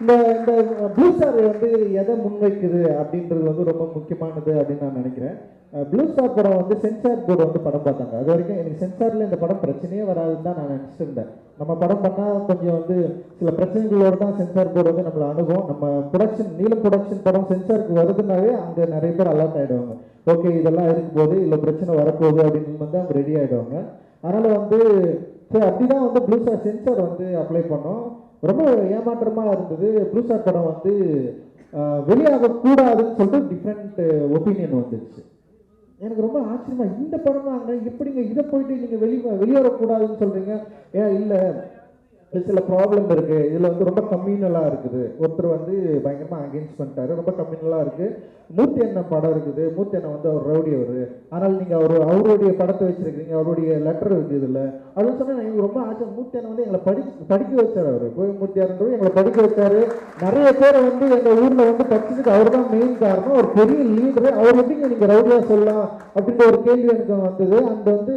இந்த இந்த blue star வந்து எதை முன்வைக்குது அப்படின்றது வந்து ரொம்ப முக்கியமானது அப்படின்னு நான் நினைக்கிறேன். ப்ளூ ஸ்டார் படம் வந்து சென்சார் போர்டு வந்து படம் பார்த்தாங்க. அது வரைக்கும் எனக்கு சென்சாரில் இந்த படம் பிரச்சனையே வராதுன்னு தான் நான் நினச்சிருந்தேன். நம்ம படம் பண்ணால் கொஞ்சம் வந்து சில பிரச்சனைகளோடு தான் சென்சார் போர்டு வந்து நம்மளை அணுகும். நம்ம ப்ரொடக்ஷன் நீலம் ப்ரொடக்ஷன் படம் சென்சாருக்கு வருதுனாவே அங்கே நிறைய பேர் அலர்ட் ஆகிடுவாங்க ஓகே இதெல்லாம் இருக்கும் போது இல்லை பிரச்சனை வரப்போகுது அப்படின்னு வந்து அவங்க ரெடி ஆகிடுவாங்க அதனால் வந்து சரி அப்படிதான் வந்து ப்ளூ ஸ்டார் சென்சார் வந்து அப்ளை பண்ணோம். ரொம்ப ஏமாற்றமாக இருந்தது. ப்ளூ படம் வந்து வெளியாக வெளியாகக்கூடாதுன்னு சொல்லிட்டு டிஃப்ரெண்ட் ஒப்பீனியன் வந்துடுச்சு எனக்கு ரொம்ப ஆச்சரியமா இந்த படம் தான் எப்படிங்க? இதை போயிட்டு நீங்கள் வெளி வெளியேறக்கூடாதுன்னு சொல்கிறீங்க ஏன் இல்லை சில ப்ராப்ளம் இருக்கு. இதுல வந்து ரொம்ப கம்யூனலா இருக்குது. ஒருத்தர் வந்து பயங்கரமா அகேன்ஸ்ட் பண்ணிட்டாரு. ரொம்ப கம்யூனலா இருக்கு. மூர்த்தி அண்ணன் படம் இருக்குது. மூர்த்தி அண்ணன் வந்து அவர் ரவுடி அவரு ஆனால் நீங்க அவர் அவருடைய படத்தை வச்சிருக்கீங்க அவருடைய லெட்டர் இருக்கு இதுல. அப்படின்னு சொன்னா எனக்கு ரொம்ப ஆச்சரியம் மூர்த்தி அண்ணன் வந்து எங்களை படி படிக்க வச்சாரு அவரு. கோயம்பூர்த்தி அண்ணன் எங்களை படிக்க வச்சாரு. நிறைய பேரை வந்து எங்க ஊர்ல வந்து படிச்சதுக்கு அவர் தான் மெயின் காரணம். ஒரு பெரிய லீடர் அவர் எப்படிங்க நீங்க ரவுடியா சொல்லலாம்? அப்படின்ற ஒரு கேள்வி எனக்கு வந்தது. அந்த வந்து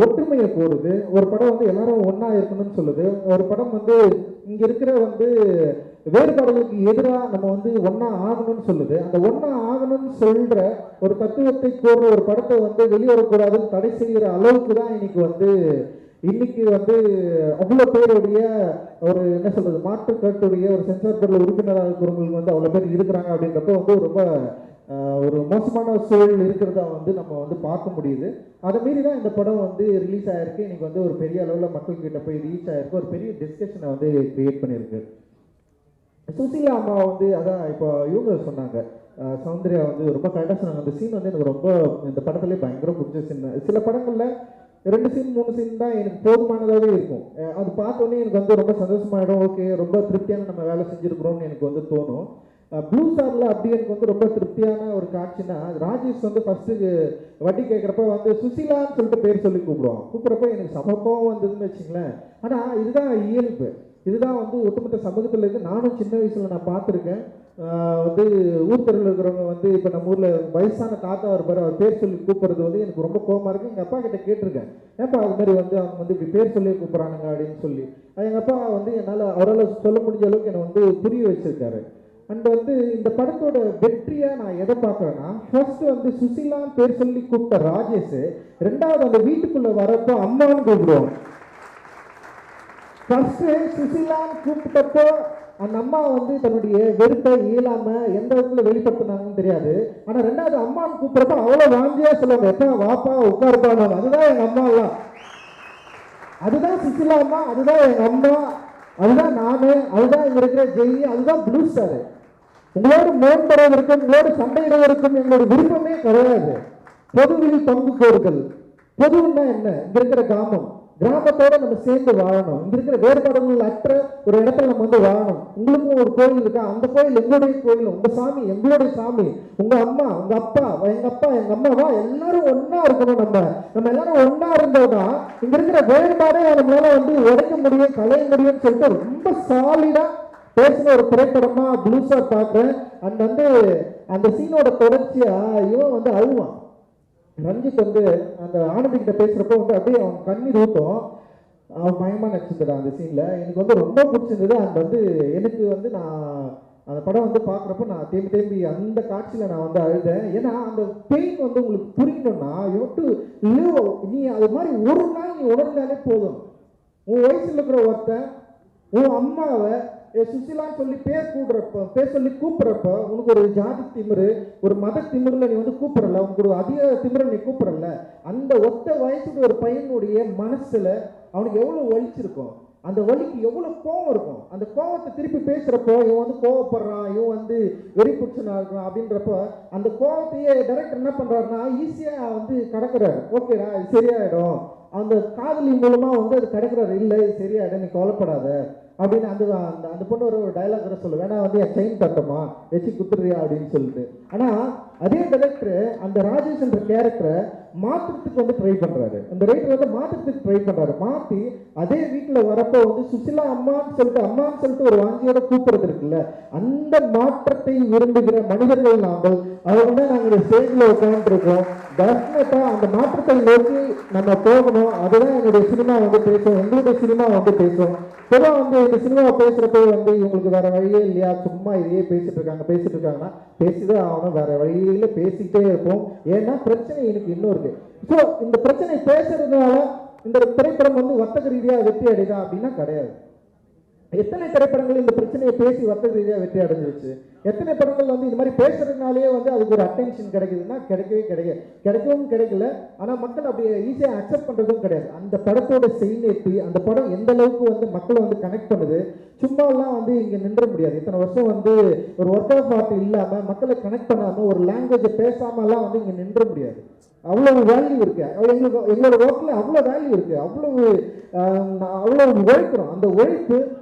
ஒற்றுமையை கோருது ஒரு படம் வந்து எல்லாரும் ஒன்றா இருக்கணும்னு சொல்லுது. ஒரு படம் வந்து இங்கே இருக்கிற வந்து வேறுபாடுகளுக்கு எதிராக நம்ம வந்து ஒன்றா ஆகணும்னு சொல்லுது. அந்த ஒன்றா ஆகணும்னு சொல்கிற ஒரு தத்துவத்தை கோர்ற ஒரு படத்தை வந்து வெளிவரக்கூடாதுன்னு தடை செய்கிற அளவுக்கு தான் இன்னைக்கு வந்து இன்னைக்கு வந்து அவ்வளோ பேருடைய ஒரு என்ன சொல்றது மாற்றுக்கட்டுடைய ஒரு சென்சார் பொருள் உறுப்பினராக இருக்கிறவங்களுக்கு வந்து அவ்வளோ பேர் இருக்கிறாங்க அப்படின்றப்ப வந்து ரொம்ப ஒரு மோசமான சூழல் இருக்கிறதா வந்து நம்ம வந்து பார்க்க முடியுது. அதை மீறி தான் இந்த படம் வந்து ரிலீஸ் ஆயிருக்கு. இன்னைக்கு வந்து ஒரு பெரிய அளவில் மக்கள் கிட்ட போய் ரீச் ஆயிருக்கு. ஒரு பெரிய டிஸ்கஷனை வந்து கிரியேட் பண்ணியிருக்கு. சுசீலா அம்மா வந்து அதான் இப்போ இவங்க சொன்னாங்க. சௌந்தர்யா வந்து ரொம்ப கரெக்டாக சொன்னாங்க. அந்த சீன் வந்து எனக்கு ரொம்ப இந்த படத்துலேயே பயங்கர பிடிச்ச சீன் சில படங்களில் ரெண்டு சீன் மூணு சீன் தான் எனக்கு போதுமானதாகவே இருக்கும். அது பார்த்தோன்னே எனக்கு வந்து ரொம்ப சந்தோஷமாயிடும். ஓகே ரொம்ப திருப்தியான நம்ம வேலை செஞ்சுருக்குறோம்னு எனக்கு வந்து தோணும். ப்ளூ ஸ்டாரில் அப்படி எனக்கு வந்து ரொம்ப திருப்தியான ஒரு காட்சினா ராஜேஷ் வந்து ஃபஸ்ட்டு வட்டி கேட்குறப்ப வந்து சுசிலான்னு சொல்லிட்டு பேர் சொல்லி கூப்பிடுவோம் கூப்பிட்றப்ப எனக்கு சமப்பம் வந்ததுன்னு வச்சுங்களேன் ஆனால் இதுதான் இயல்பு. இதுதான் வந்து ஒட்டுமொத்த சமூகத்தில் இருக்கு நானும் சின்ன வயசில் நான் பார்த்துருக்கேன். வந்து ஊர் தெருவில் இருக்கிறவங்க வந்து இப்போ நம்ம ஊரில் வயசான தாத்தா இருப்பார் அவர் பேர் சொல்லி கூப்பிட்றது வந்து எனக்கு ரொம்ப கோபமாக இருக்குது எங்கள் அப்பா கிட்ட கேட்டிருக்கேன். ஏப்பா அது மாதிரி வந்து அவங்க வந்து இப்படி பேர் சொல்லி கூப்பிட்றானுங்க அப்படின்னு சொல்லி. எங்கள் அப்பா வந்து என்னால் அவரால் சொல்ல முடிஞ்ச அளவுக்கு என்னை வந்து புரிய வச்சுருக்காரு. அண்ட் வந்து இந்த படத்தோட வெற்றியா நான் எதை பார்க்குறேன்னா ஃபர்ஸ்ட் வந்து சுசிலான்னு பேர் சொல்லி கூப்பிட்ட ராஜேஷ் ரெண்டாவது அந்த வீட்டுக்குள்ள வரப்போ அம்மான்னு கூப்பிடுவோம் ஃபர்ஸ்ட் சுசிலான்னு கூப்பிட்டப்போ அந்த அம்மா வந்து தன்னுடைய வெறுப்பை இயலாம எந்த இடத்துல வெளிப்படுத்தினாங்கன்னு தெரியாது. ஆனா ரெண்டாவது அம்மான்னு கூப்பிடுறப்ப அவ்வளவு வாஞ்சியா சொல்லுவாங்க. எப்ப வாப்பா உட்காருப்பாங்க அதுதான் எங்க அம்மா எல்லாம் அதுதான் சுசிலா அம்மா அதுதான் எங்க அம்மா. அதுதான் நானு அதுதான் இங்க இருக்கிற ஜெய் அதுதான் ப்ளூ ஸ்டார் உங்களோடு மேம்படுவதற்கும் உங்களோடு சண்டையிடுவதற்கும் எங்களோட விருப்பமே கிடையாது. பொதுவில் பங்கு கோருதல். பொதுன்னா என்ன? இங்க இருக்கிற கிராமம். கிராமத்தோட நம்ம சேர்ந்து வாழணும். இங்க இருக்கிற வேறுபாடுகள் அற்ற ஒரு இடத்துல நம்ம வந்து வாழணும். உங்களுக்கும் ஒரு கோயில் இருக்கா? அந்த கோயில் எங்களுடைய கோயில். உங்க சாமி எங்களுடைய சாமி. உங்க அம்மா உங்க அப்பா எங்க அப்பா எங்க அம்மாவா எல்லாரும் ஒன்றா இருக்கணும் நம்ம. நம்ம எல்லாரும் ஒண்ணா இருந்தோம்தான் இங்க இருக்கிற வேறுபாடே நம்மளால வந்து உடைக்க முடியும் கலைய முடியும்னு சொல்லிட்டு ரொம்ப சாலிடா பேசின ஒரு திரைப்படமா ப்ளூஸா பார்க்குறேன். அண்ட் வந்து அந்த சீனோட தொடர்ச்சியா இவன் வந்து அழுவான். ரஞ்சித் வந்து அந்த ஆனந்தி கிட்ட பேசுறப்போ வந்து அப்படியே அவன் கண்ணீர் ஊட்டும் அவன் பயமா நடிச்சிருந்தான் அந்த சீன்ல எனக்கு வந்து ரொம்ப பிடிச்சிருந்தது. அண்ட் வந்து எனக்கு வந்து நான் அந்த படம் வந்து பார்க்குறப்ப நான் தேம்பி தேம்பி அந்த காட்சியில் நான் வந்து அழுதேன். ஏன்னா அந்த பெயின் வந்து உங்களுக்கு புரியணும்னா யூ டு லிவ் நீ அது மாதிரி ஒரு நாள் நீ உணர்ந்தாலே போதும். உன் வயசுல இருக்கிற ஒருத்தன் உன் அம்மாவை சுசிலான்னு சொல்லி பேர் கூடுறப்ப பேர் சொல்லி கூப்பிட்றப்ப உனக்கு ஒரு ஜாதி திமிரு ஒரு மத திமிரில் நீ வந்து கூப்பிடல உனக்கு ஒரு அதிக திமிர நீ கூப்பிடல. அந்த ஒத்த வயசுக்கு ஒரு பையனுடைய மனசில் அவனுக்கு எவ்வளோ வலிச்சிருக்கும் அந்த வலிக்கு எவ்வளோ கோவம் இருக்கும்? அந்த கோவத்தை திருப்பி பேசுகிறப்போ இவன் வந்து கோவப்படுறான் இவன் வந்து வெறி புடிச்சனா இருக்கான் அப்படின்றப்ப அந்த கோவத்தையே டைரக்டர் என்ன பண்ணுறாருன்னா ஈஸியாக வந்து கடக்கிறாரு. ஓகேடா இது சரியாயிடும். அந்த காதலி மூலமாக வந்து அது கிடைக்கிறாரு இல்லை இது சரியாயிடும் நீ கவலைப்படாத. அப்படின்னு அந்த அந்த அந்த பொண்ணு ஒரு டைலாக் வேற சொல்லு. வேணா வந்து என் செயின் தட்டமா வச்சு குத்துறியா அப்படின்னு சொல்லிட்டு. ஆனால் அதே டைரக்டர் அந்த ராஜேஷ் என்ற கேரக்டரை மாத்துறதுக்கு வந்து ட்ரை பண்றாரு. அந்த ரைட்டர் வந்து மாற்றத்துக்கு ட்ரை பண்றாரு. மாத்தி அதே வீட்டுல வரப்போ வந்து சுசிலா அம்மான்னு சொல்லிட்டு அம்மான்னு சொல்லிட்டு ஒரு வாஞ்சியோட கூப்பிடுறது இருக்குல்ல அந்த மாற்றத்தை விரும்புகிற மனிதர்கள் நாங்கள் அவங்க தான் நாங்கள் ஸ்டேஜில் உட்காந்துருக்கோம் டெஃபினட்டா அந்த மாற்றத்தை நோக்கி நம்ம போகணும். அதுதான் என்னுடைய சினிமா வந்து பேசும் எங்களுடைய சினிமா வந்து பேசும். பொதுவாக வந்து இந்த சினிமாவை பேசுறப்போ வந்து இவங்களுக்கு வேற வழியே இல்லையா? சும்மா இதையே பேசிட்டு இருக்காங்க பேசிட்டு இருக்காங்கன்னா பேசிதான் ஆகணும். வேற வழியில பேசிக்கிட்டே இருப்போம். ஏன்னா பிரச்சனை எனக்கு இன்னும் இருக்கு. ஸோ இந்த பிரச்சனை பேசுறதுனால இந்த திரைப்படம் வந்து வர்த்தக ரீதியாக வெற்றி அடையுதா அப்படின்னா கிடையாது. எத்தனை திரைப்படங்கள் இந்த பிரச்சனையை பேசி வர்த்தக ரீதியாக வெற்றி அடைஞ்சிருச்சு? எத்தனை படங்கள் வந்து இந்த மாதிரி பேசுறதுனாலேயே வந்து அதுக்கு ஒரு அட்டென்ஷன் கிடைக்குதுன்னா கிடைக்கவே கிடையாது கிடைக்கவும் கிடைக்கல. ஆனால் மக்கள் அப்படி ஈஸியாக அக்செப்ட் பண்ணுறதும் கிடையாது. அந்த படத்தோட செய்நேற்றி அந்த படம் எந்த அளவுக்கு வந்து மக்களை வந்து கனெக்ட் பண்ணுது சும்மாலாம் வந்து இங்கே நின்ற முடியாது. இத்தனை வருஷம் வந்து ஒரு ஒர்க் ஆஃப் ஆர்ட் இல்லாமல் மக்களை கனெக்ட் பண்ணாமல் ஒரு லாங்குவேஜை பேசாமலாம் வந்து இங்கே நின்ற முடியாது. அவ்வளவு வேல்யூ இருக்கு. எங்களுக்கு எங்களோட ஒர்க்கில் அவ்வளோ வேல்யூ இருக்கு. அவ்வளவு அவ்வளோ உழைக்கிறோம். அந்த உழைப்பு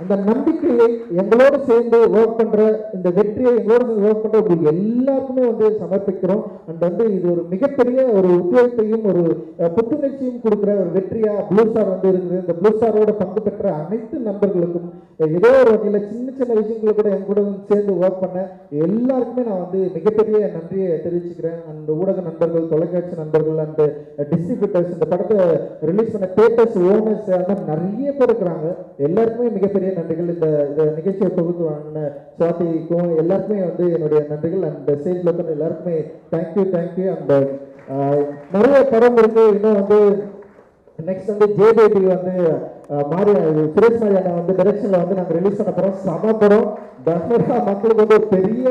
அந்த நம்பிக்கையை எங்களோடு சேர்ந்து ஒர்க் பண்ணுற இந்த வெற்றியை எங்களோடு சேர்ந்து ஒர்க் பண்ணுற உங்களுக்கு எல்லாருக்குமே வந்து சமர்ப்பிக்கிறோம். அண்ட் வந்து இது ஒரு மிகப்பெரிய ஒரு உத்வேகத்தையும் ஒரு புத்துணர்ச்சியும் கொடுக்குற ஒரு வெற்றியாக ப்ளூ ஸ்டார் வந்து இருக்குது. இந்த ப்ளூ ஸ்டாரோட பங்கு பெற்ற அனைத்து நண்பர்களுக்கும் ஏதோ ஒரு வகையில் சின்ன சின்ன விஷயங்களை கூட என் கூட சேர்ந்து ஒர்க் பண்ண எல்லாருக்குமே நான் வந்து மிகப்பெரிய நன்றியை தெரிவிச்சுக்கிறேன். அந்த ஊடக நண்பர்கள் தொலைக்காட்சி நண்பர்கள் அண்ட் டிஸ்ட்ரிபியூட்டர்ஸ் இந்த படத்தை ரிலீஸ் பண்ண தேட்டர்ஸ் ஓனர்ஸ் நிறைய பேர் இருக்கிறாங்க. எல்லாருக்குமே மிகப்பெரிய நன்றிகள். இந்த இந்த நிகழ்ச்சியை தொகுத்து வாங்கின சுவாதிக்கும் எல்லாருக்குமே வந்து என்னுடைய நன்றிகள். அண்ட் ஸ்டேஜில் இருக்கிற எல்லாருக்குமே தேங்க்யூ தேங்க்யூ அண்ட் நிறைய படம் இருக்கு. இன்னும் வந்து நெக்ஸ்ட் வந்து ஜே பேபி வந்து அஹ், மாரி சுரேஷ் மாரியான அண்ணா வந்து டைரக்ஷன்ல வந்து நாங்கள் ரிலீஸ் பண்ண போறோம். சம படம். டெஃபினட்டா மக்களுக்கு வந்து ஒரு பெரிய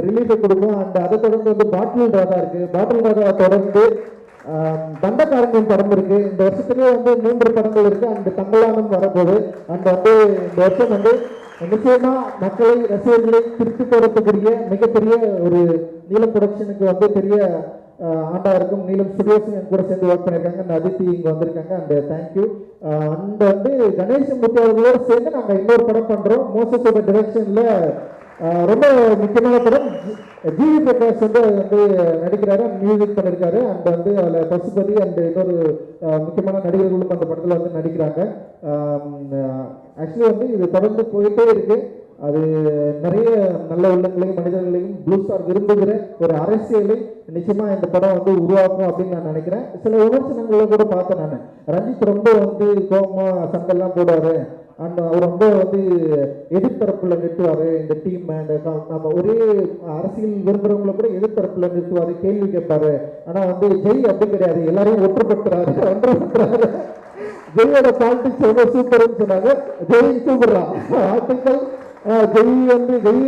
ரிலீஃபை கொடுக்கும். அண்ட் அதை தொடர்ந்து வந்து பாட்டில் ராதா இருக்கு. பாட்டில் ராதா தொடர்ந்து தண்டக்காரங்க படம் இருக்கு. இந்த வருஷத்துலேயே வந்து மூன்று படங்கள் இருக்கு. அந்த தங்கலானம் வரப்போகுது. அந்த வந்து இந்த வருஷம் வந்து நிச்சயமா மக்களை ரசிகர்களை திருப்தி போறதுக்குரிய மிகப்பெரிய ஒரு நீலம் ப்ரொடக்ஷனுக்கு வந்து பெரிய ஆண்டா இருக்கும். நீலம் சுரேஷன் என் கூட சேர்ந்து ஒர்க் பண்ணியிருக்காங்க. அந்த அதித்தி இங்கே வந்திருக்காங்க. அந்த தேங்க்யூ அந்த வந்து கணேசமூர்த்தி அவர்களோட சேர்ந்து நாங்கள் இன்னொரு படம் பண்றோம். மோசஸோட டிரெக்ஷன்ல ரொம்ப முக்கியமான படம். ஜிவி பிரகாஷ் வந்து வந்து நடிக்கிறாரு மியூசிக் பண்ணியிருக்காரு அண்ட் வந்து அதில் பசுபதி அண்ட் இன்னொரு முக்கியமான நடிகர்களும் அந்த படத்தில் வந்து நடிக்கிறாங்க. ஆக்சுவலி வந்து இது தொடர்ந்து போயிட்டே இருக்கு. அது நிறைய நல்ல உள்ளங்களையும் மனிதர்களையும் ப்ளூ ஸ்டார் விரும்புகிற ஒரு அரசியலை நிச்சயமா இந்த படம் வந்து உருவாக்கும் அப்படின்னு நான் நினைக்கிறேன். சில விமர்சனங்களை கூட பார்த்தேன் நான். ரஞ்சித் ரொம்ப வந்து கோபமா சண்டைலாம் போடுவாரு. அண்ட் uh, அவர் ரொம்ப வந்து எதிர்த்தரப்புல நிறுத்துவாரு இந்த டீம் இந்த நம்ம ஒரே அரசியல் விரும்புறவங்களை கூட எதிர்த்தரப்புல நிறுத்துவாரு கேள்வி கேட்பாரு. ஆனா வந்து ஜெய் அப்படி கிடையாது. எல்லாரையும் ஒற்றுப்படுத்துறாரு ஒன்றுபடுத்துறாரு ஜெயோட பாலிடிக்ஸ் ரொம்ப சூப்பர்னு சொன்னாங்க. ஜெய் சூப்பரா ஆர்டிக்கல் ஜெய் வந்து ஜெய்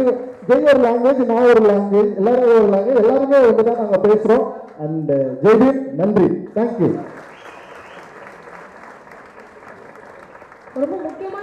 ஜெய் ஒரு லாங்குவேஜ் நான் ஒரு லாங்குவேஜ் எல்லாரும் ஒரு லாங்குவேஜ் எல்லாருமே வந்துதான் தான் நாங்கள் பேசுகிறோம் அண்ட் uh, ஜெய்தீப் நன்றி. தேங்க்யூ ரொம்ப முக்கியமான